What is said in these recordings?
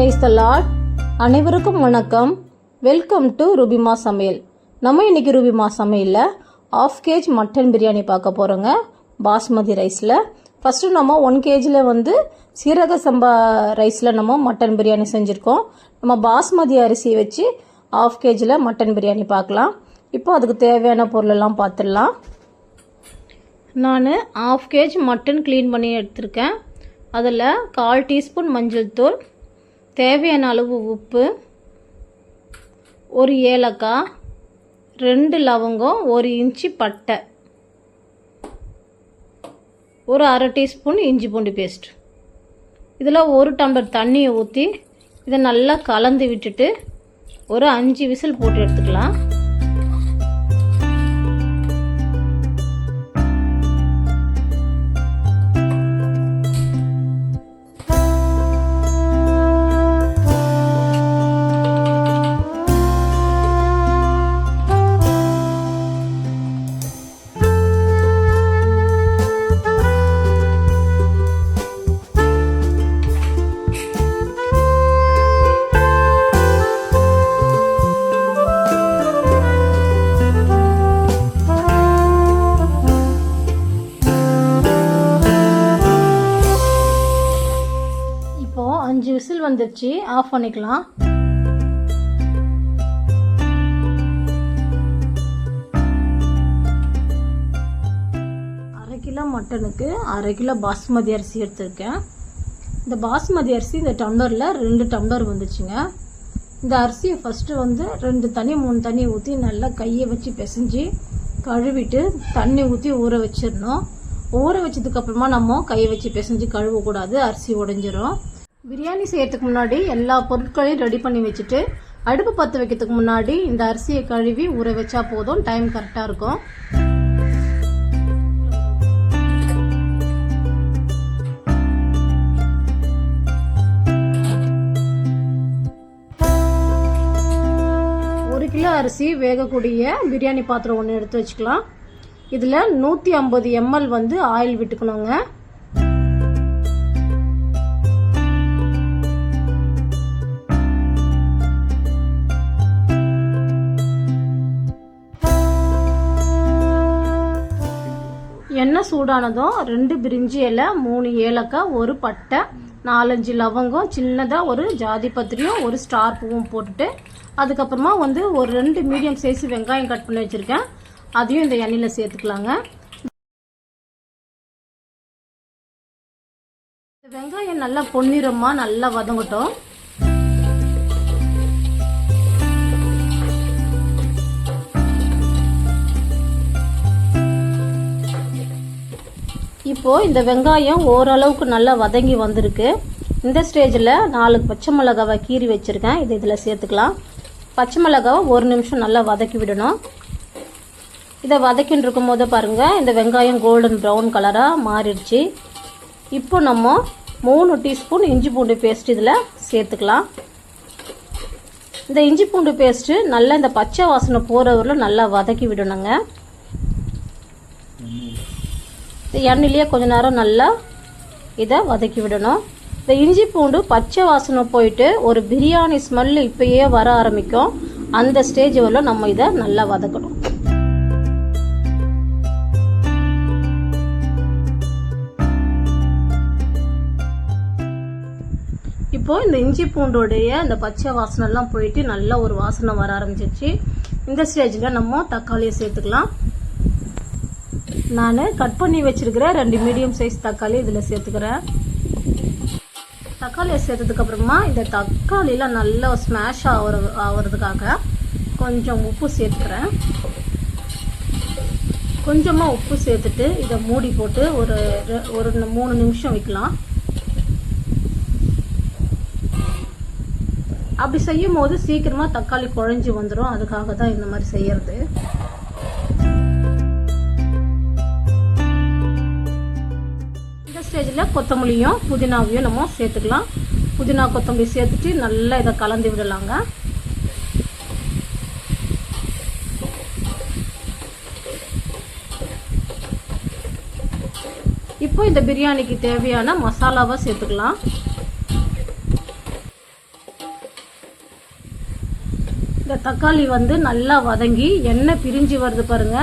Praise the lot அனைவருக்கும் வணக்கம். Welcome to Rubima சமையல் நம்ம இன்னைக்கு ரூபிமா சமையலில் ஆஃப் கேஜ் மட்டன் பிரியாணி பார்க்க போகிறோங்க பாஸ்மதி ரைஸில் ஃபஸ்ட்டு நம்ம ஒன் கேஜியில் வந்து சீரக சம்பா ரைஸில் நம்ம மட்டன் பிரியாணி செஞ்சுருக்கோம். நம்ம பாஸ்மதி அரிசி வச்சு ஆஃப் கேஜியில் மட்டன் பிரியாணி பார்க்கலாம். இப்போ அதுக்கு தேவையான பொருளெல்லாம் பார்த்துடலாம். நான் ஆஃப் கேஜ் மட்டன் க்ளீன் பண்ணி எடுத்திருக்கேன். அதில் கால் டீஸ்பூன் மஞ்சள் தூள் தேவையான அளவு உப்பு ஒரு ஏலக்காய் ரெண்டு லவங்கம் ஒரு இன்ச்சு பட்டை ஒரு அரை டீஸ்பூன் இஞ்சி பூண்டு பேஸ்ட். இதில் ஒரு டம்ளர் தண்ணியை ஊற்றி இதை நல்லா கலந்து விட்டுட்டு ஒரு அஞ்சு விசில் போட்டு எடுத்துக்கலாம். அஞ்சு விசில் வந்துருச்சு. ஆஃப் பண்ணிக்கலாம். அரை கிலோ மட்டனுக்கு அரை கிலோ பாஸ்மதி அரிசி எடுத்திருக்கேன். இந்த பாஸ்மதி அரிசி இந்த டம்ளரில் ரெண்டு டம்ளர் வந்துச்சுங்க. இந்த அரிசியை ஃபஸ்ட்டு வந்து ரெண்டு தண்ணி மூணு தண்ணி ஊற்றி நல்லா கையை வச்சு பிசைஞ்சு கழுவிட்டு தண்ணி ஊற்றி ஊற வச்சிடணும். ஊற வச்சதுக்கப்புறமா நம்ம கையை வச்சு பிசைஞ்சு கழுவக்கூடாது. அரிசி உடைஞ்சிரும். பிரியாணி செய்யறதுக்கு முன்னாடி எல்லா பொருட்களையும் ரெடி பண்ணி வச்சுட்டு அடுப்பு பற்ற வைக்கிறதுக்கு முன்னாடி இந்த அரிசியை கழுவி ஊற வச்சா போதும். டைம் கரெக்டாக இருக்கும். ஒரு கிலோ அரிசி வேகக்கூடிய பிரியாணி பாத்திரம் ஒன்று எடுத்து வச்சுக்கலாம். இதில் நூற்றி ஐம்பது எம்எல் வந்து ஆயில் விட்டுக்கணுங்க. எண்ணெய் சூடானதும் ரெண்டு பிரிஞ்சி இலை மூணு ஏலக்காய் ஒரு பட்டை நாலஞ்சு லவங்கம் சின்னதாக ஒரு ஜாதி பத்திரியும் ஒரு ஸ்டார் பூவும் போட்டுட்டு அதுக்கப்புறமா வந்து ஒரு ரெண்டு மீடியம் சைஸ் வெங்காயம் கட் பண்ணி வச்சுருக்கேன். அதையும் இந்த எண்ணெயில் சேர்த்துக்கலாங்க. இந்த வெங்காயம் நல்லா பொன்னிறமாக நல்லா வதங்கட்டும். இப்போது இந்த வெங்காயம் ஓரளவுக்கு நல்லா வதங்கி வந்திருக்கு. இந்த ஸ்டேஜில் நாலு பச்சை மிளகாவை கீறி வச்சுருக்கேன். இதை இதில் சேர்த்துக்கலாம். பச்சை மிளகாவை ஒரு நிமிஷம் நல்லா வதக்கி விடணும். இதை வதக்கின்னு இருக்கும் போது பாருங்கள் இந்த வெங்காயம் கோல்டன் ப்ரௌன் கலராக மாறிடுச்சு. இப்போ நம்ம மூணு டீஸ்பூன் இஞ்சி பூண்டு பேஸ்ட் இதில் சேர்த்துக்கலாம். இந்த இஞ்சி பூண்டு பேஸ்ட்டு நல்லா இந்த பச்சை வாசனை போகிறவரில் நல்லா வதக்கி விடணுங்க. இந்த எண்ணெயிலேயே கொஞ்ச நேரம் நல்லா இதை வதக்கி விடணும். இந்த இஞ்சி பூண்டு பச்சை வாசனை போயிட்டு ஒரு பிரியாணி ஸ்மெல் இப்பயே வர ஆரம்பிக்கும். அந்த ஸ்டேஜ் வரல நம்ம இதை நல்லா வதக்கணும். இப்போ இந்த இஞ்சி பூண்டோடைய இந்த பச்சை வாசனைலாம் போயிட்டு நல்லா ஒரு வாசனை வர ஆரம்பிச்சிருச்சு. இந்த ஸ்டேஜில் நம்ம தக்காளியை சேர்த்துக்கலாம். நான் கட் பண்ணி வச்சிருக்கிற ரெண்டு மீடியம் சைஸ் தக்காளி இதில் சேர்த்துக்கிறேன். தக்காளியை சேர்த்ததுக்கப்புறமா இந்த தக்காளியெலாம் நல்லா ஸ்மாஷ் ஆகிற ஆகிறதுக்காக கொஞ்சம் உப்பு சேர்த்துக்கிறேன். கொஞ்சமாக உப்பு சேர்த்துட்டு இதை மூடி போட்டு ஒரு ரெ- ஒரு மூணு நிமிஷம் வைக்கலாம். அப்படி செய்யும் போது சீக்கிரமாக தக்காளி குழஞ்சி வந்துடும் அதுக்காக தான் இந்த மாதிரி செய்யறது. ஸ்டேஜில் கொத்தமல்லியும் புதினாவையும் நம்ம சேர்த்துக்கலாம். புதினா கொத்தமல்லி சேர்த்துட்டு நல்லா இதை கலந்து விடலாங்க. இப்போ இந்த பிரியாணிக்கு தேவையான மசாலாவை சேர்த்துக்கலாம். இந்த தக்காளி வந்து நல்லா வதங்கி எண்ணெய் பிரிஞ்சு வருது பாருங்க.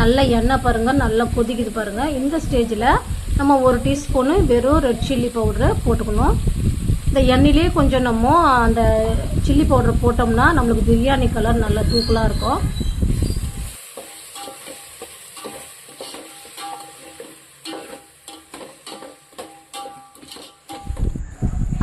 நல்ல எண்ணெய் பாருங்க நல்லா கொதிக்குது பாருங்க. இந்த ஸ்டேஜில் நம்ம ஒரு டீஸ்பூனு வெறும் ரெட் சில்லி பவுடரை போட்டுக்கணும். இந்த எண்ணெயிலே கொஞ்சம் நம்ம அந்த சில்லி பவுடர் போட்டோம்னா நம்மளுக்கு பிரியாணி கலர் நல்லா தூக்கலாக இருக்கும்.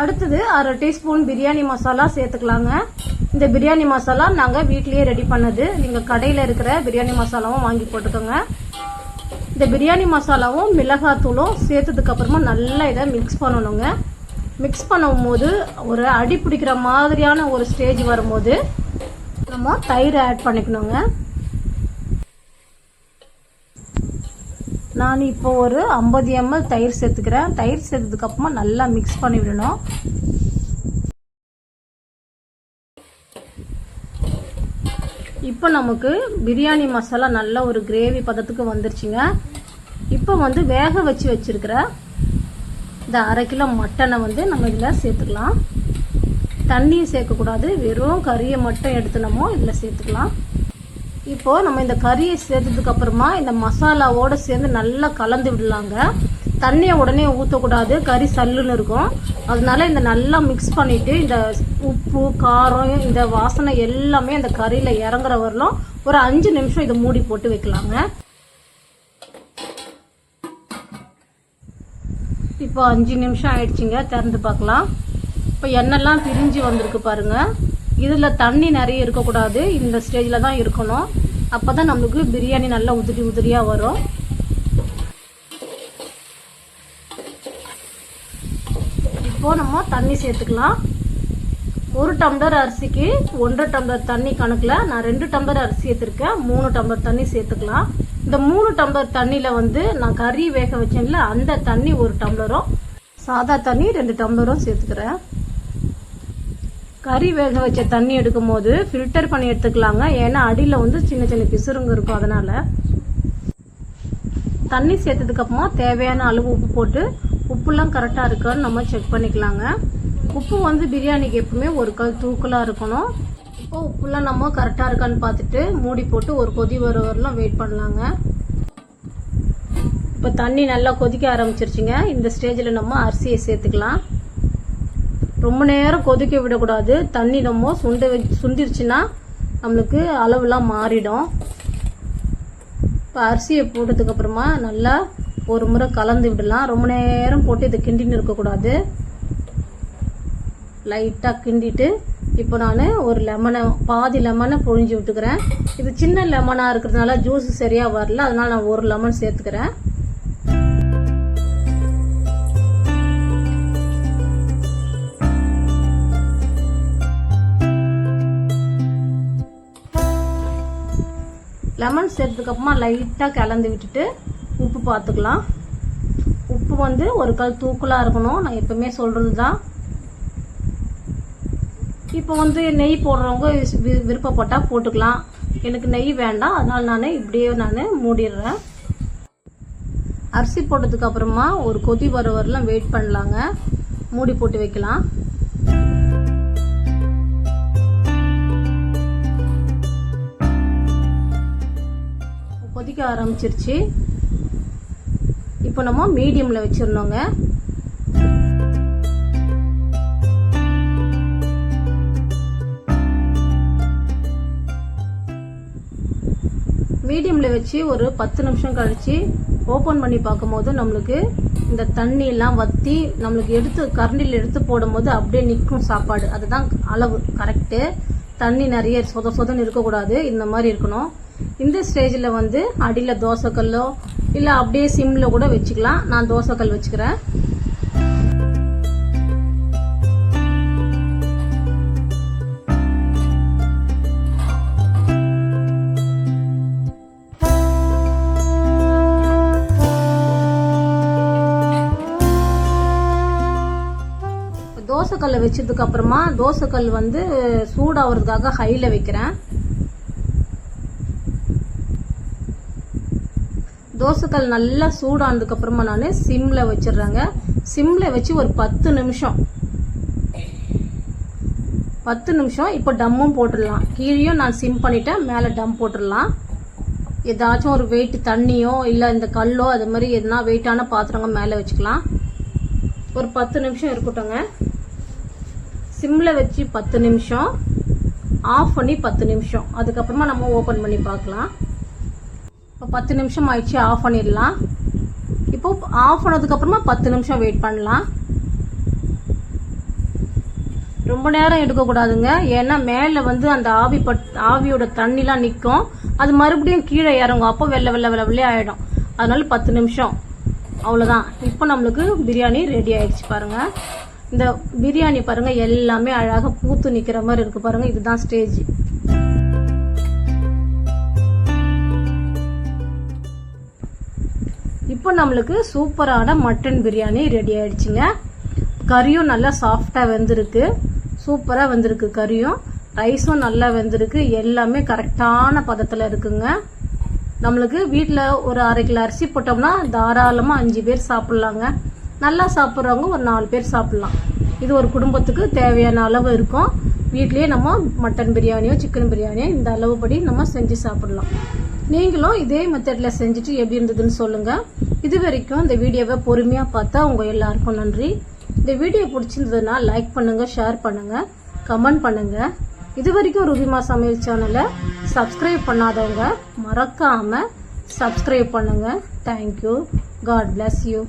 அடுத்தது அரை டீஸ்பூன் பிரியாணி மசாலா சேர்த்துக்கலாங்க. இந்த பிரியாணி மசாலா நாங்கள் வீட்லேயே ரெடி பண்ணது. நீங்கள் கடையில் இருக்கிற பிரியாணி மசாலாவும் வாங்கி போட்டுக்கோங்க. இந்த பிரியாணி மசாலாவும் மிளகாத்தூளும் சேர்த்ததுக்கு அப்புறமா நல்லா இதை மிக்ஸ் பண்ணணுங்க. மிக்ஸ் பண்ணும்போது ஒரு அடி பிடிக்கிற மாதிரியான ஒரு ஸ்டேஜ் வரும்போது நம்ம தயிர் ஆட் பண்ணிக்கணுங்க. நான் இப்போ ஒரு ஐம்பது எம்எல் தயிர் சேர்த்துக்கிறேன். தயிர் சேர்த்ததுக்கு அப்புறமா நல்லா மிக்ஸ் பண்ணி இப்போ நமக்கு பிரியாணி மசாலா நல்ல ஒரு கிரேவி பதத்துக்கு வந்துருச்சுங்க. இப்போ வந்து வேக வச்சு வச்சிருக்கிற இந்த அரை கிலோ மட்டனை வந்து நம்ம இதில் சேர்த்துக்கலாம். தண்ணியும் சேர்க்கக்கூடாது வெறும் கறியை மட்டும் எடுத்து நம்ம இதில் சேர்த்துக்கலாம். இப்போது நம்ம இந்த கறியை சேர்த்ததுக்கு அப்புறமா இந்த மசாலாவோடு சேர்ந்து நல்லா கலந்து விடலாங்க. தண்ணியை உடனே ஊற்றக்கூடாது கறி சல்லுன்னு இருக்கும். அதனால இந்த நல்லா மிக்ஸ் பண்ணிட்டு இந்த உப்பு காரம் இந்த வாசனை எல்லாமே அந்த கறியில் இறங்குற வரலும் ஒரு அஞ்சு நிமிஷம் இதை மூடி போட்டு வைக்கலாங்க. இப்போ அஞ்சு நிமிஷம் ஆயிடுச்சுங்க திறந்து பார்க்கலாம். இப்போ எண்ணெய்லாம் பிரிஞ்சு வந்திருக்கு பாருங்க. இதில் தண்ணி நிறைய இருக்கக்கூடாது இந்த ஸ்டேஜில் தான் இருக்கணும். அப்போ தான் நம்மளுக்கு பிரியாணி நல்லா உதிரி உதிரியாக வரும். இப்போ நம்ம தண்ணி சேர்த்துக்கலாம். ஒரு டம்ளர் அரிசிக்கு ஒன்றரை டம்ளர் தண்ணி கணக்கில் நான் ரெண்டு டம்ளர் அரிசி எடுத்திருக்கேன். மூணு டம்ளர் தண்ணி சேர்த்துக்கலாம். இந்த மூணு டம்ளர் தண்ணியில் வந்து நான் கறி வேக வச்சேன்ல அந்த தண்ணி ஒரு டம்ளரும் சாதா தண்ணி ரெண்டு டம்ளரும் சேர்த்துக்கிறேன். கறி வேக வச்ச தண்ணி எடுக்கும் போது ஃபில்டர் பண்ணி எடுத்துக்கலாங்க. ஏன்னா அடியில் வந்து சின்ன சின்ன பிசுறுங்க இருக்கும் அதனால். தண்ணி சேர்த்ததுக்கப்புறமா தேவையான அளவு உப்பு போட்டு உப்புலாம் கரெக்டாக இருக்கான்னு நம்ம செக் பண்ணிக்கலாங்க. உப்பு வந்து பிரியாணிக்கு எப்பவுமே ஒரு கல் தூக்கலாக இருக்கணும். இப்போ உப்புலாம் நம்ம கரெக்டாக இருக்கான்னு பார்த்துட்டு மூடி போட்டு ஒரு கொதி வர வரலாம் வெயிட் பண்ணலாங்க. இப்போ தண்ணி நல்லா கொதிக்க ஆரம்பிச்சிருச்சுங்க. இந்த ஸ்டேஜில் நம்ம அரிசியை சேர்த்துக்கலாம். ரொம்ப நேரம் கொதிக்க விடக்கூடாது. தண்ணி நம்ம சுண்ட சுண்டிருச்சுன்னா நம்மளுக்கு அளவுலாம் மாறிடும். இப்போ அரிசியை போட்டதுக்கு அப்புறமா நல்லா ஒரு முறை கலந்து விடலாம். ரொம்ப நேரம் போட்டு இதை கிண்டின்னு இருக்கக்கூடாது. லைட்டாக கிண்டிட்டு இப்போ நான் ஒரு லெமனை பாதி லெமனை பொழிஞ்சு விட்டுக்கிறேன். இது சின்ன லெமனாக இருக்கிறதுனால ஜூஸ் சரியாக வரல. அதனால் நான் ஒரு லெமன் சேர்த்துக்கிறேன். லெமன் சேர்த்ததுக்கப்புறமா லைட்டாக கலந்து விட்டுட்டு உப்பு பார்த்துக்கலாம் உப்பு வந்து ஒரு கல் தூக்கலாக இருக்கணும். நான் எப்பவுமே சொல்கிறது தான் இப்போ வந்து நெய் போடுறவங்க விருப்பப்பட்டால் போட்டுக்கலாம். எனக்கு நெய் வேண்டாம். அதனால் நான் இப்படியே நான் மூடிடுறேன். அரிசி போட்டதுக்கு அப்புறமா ஒரு கொதி வர வரலாம் வெயிட் பண்ணலாங்க. மூடி போட்டு வைக்கலாம். கொதிக்க ஆரம்பிச்சிருச்சு. இப்போ நம்ம மீடியமில் வச்சிடணுங்க. மீடியமில் வச்சு ஒரு பத்து நிமிஷம் கழிச்சு ஓப்பன் பண்ணி பார்க்கும்போது நம்மளுக்கு இந்த தண்ணி எல்லாம் வற்றி நம்மளுக்கு எடுத்து கரண்டியில் எடுத்து போடும்போது அப்படியே நிற்கும் சாப்பாடு. அதுதான் அளவு கரெக்டு தண்ணி நிறைய சொத சொதன்னு இருக்கக்கூடாது. இந்த மாதிரி இருக்கணும். இந்த ஸ்டேஜில் வந்து அடியில் தோசைக்கல்லோ இல்லை அப்படியே சிம்மில் கூட வச்சுக்கலாம். நான் தோசைக்கல் வச்சுக்கிறேன். தோசைக்கல்லை வச்சதுக்கு அப்புறமா தோசைக்கல் வந்து சூடாகிறதுக்காக ஹையில் வைக்கிறேன். தோசைக்கல் நல்லா சூடானதுக்கு அப்புறமா நான் சிம்ல வச்சிடுறேங்க சிம்ல வச்சு ஒரு பத்து நிமிஷம். பத்து நிமிஷம் இப்போ டம்மும் போட்டுடலாம் கீழேயும் நான் சிம் பண்ணிட்டேன் மேலே டம் போட்டுடலாம் ஏதாச்சும் ஒரு வெயிட் தண்ணியோ இல்லை இந்த கல்லோ அது மாதிரி எதுனா வெயிட்டான பாத்திரங்க மேலே வச்சுக்கலாம். ஒரு பத்து நிமிஷம் இருக்கட்டுங்க சிம்மில் வச்சு பத்து நிமிஷம் ஆஃப் பண்ணி பத்து நிமிஷம். அதுக்கப்புறமா நம்ம ஓப்பன் பண்ணி பார்க்கலாம் இப்போ பத்து நிமிஷம் ஆயிடுச்சு ஆஃப் பண்ணிடலாம். இப்போ ஆஃப் பண்ணதுக்கப்புறமா பத்து நிமிஷம் வெயிட் பண்ணலாம். ரொம்ப நேரம் எடுக்கக்கூடாதுங்க. ஏன்னா மேலே வந்து அந்த ஆவி பட் ஆவியோட தண்ணிலாம் நிற்கும் அது மறுபடியும் கீழே இறங்கும். அப்போ வெள்ளை வெள்ளை வெள்ளை வெள்ளே ஆகிடும் அதனால பத்து நிமிஷம். அவ்வளோதான் இப்போ நம்மளுக்கு பிரியாணி ரெடி ஆயிடுச்சு பாருங்கள் இந்த பிரியாணி பாருங்கள் எல்லாமே அழகாக பூத்து நிற்கிற மாதிரி இருக்குது பாருங்கள் இதுதான் ஸ்டேஜ் இப்போ நம்மளுக்கு சூப்பரான மட்டன் பிரியாணி ரெடி ஆயிடுச்சுங்க. கறியும் நல்லா சாஃப்டாக வெந்திருக்கு. சூப்பராக வெந்திருக்கு கறியும். ரைஸும் நல்லா வெந்திருக்கு. எல்லாமே கரெக்டான பதத்தில் இருக்குங்க. நம்மளுக்கு வீட்டில் ஒரு அரை கிலோ அரிசி போட்டோம்னா தாராளமாக அஞ்சு பேர் சாப்பிட்லாங்க. நல்லா சாப்பிட்றவங்க ஒரு நாலு பேர் சாப்பிட்லாம். இது ஒரு குடும்பத்துக்கு தேவையான அளவு இருக்கும். வீட்லேயே நம்ம மட்டன் பிரியாணியோ சிக்கன் பிரியாணியோ இந்த அளவுபடி நம்ம செஞ்சு சாப்பிடலாம். நீங்களும் இதே மெத்தடில் செஞ்சுட்டு எப்படி இருந்ததுன்னு சொல்லுங்கள் இது வரைக்கும் இந்த வீடியோவை பொறுமையாக பார்த்தா உங்கள் எல்லாருக்கும் நன்றி. இந்த வீடியோ பிடிச்சிருந்ததுன்னா லைக் பண்ணுங்கள் ஷேர் பண்ணுங்கள் கமெண்ட் பண்ணுங்கள் இது வரைக்கும் ருபிமா சமையல் சேனலை சப்ஸ்கிரைப் பண்ணாதவங்க மறக்காமல் சப்ஸ்கிரைப் பண்ணுங்கள் தேங்க்யூ காட் பிளஸ் யூ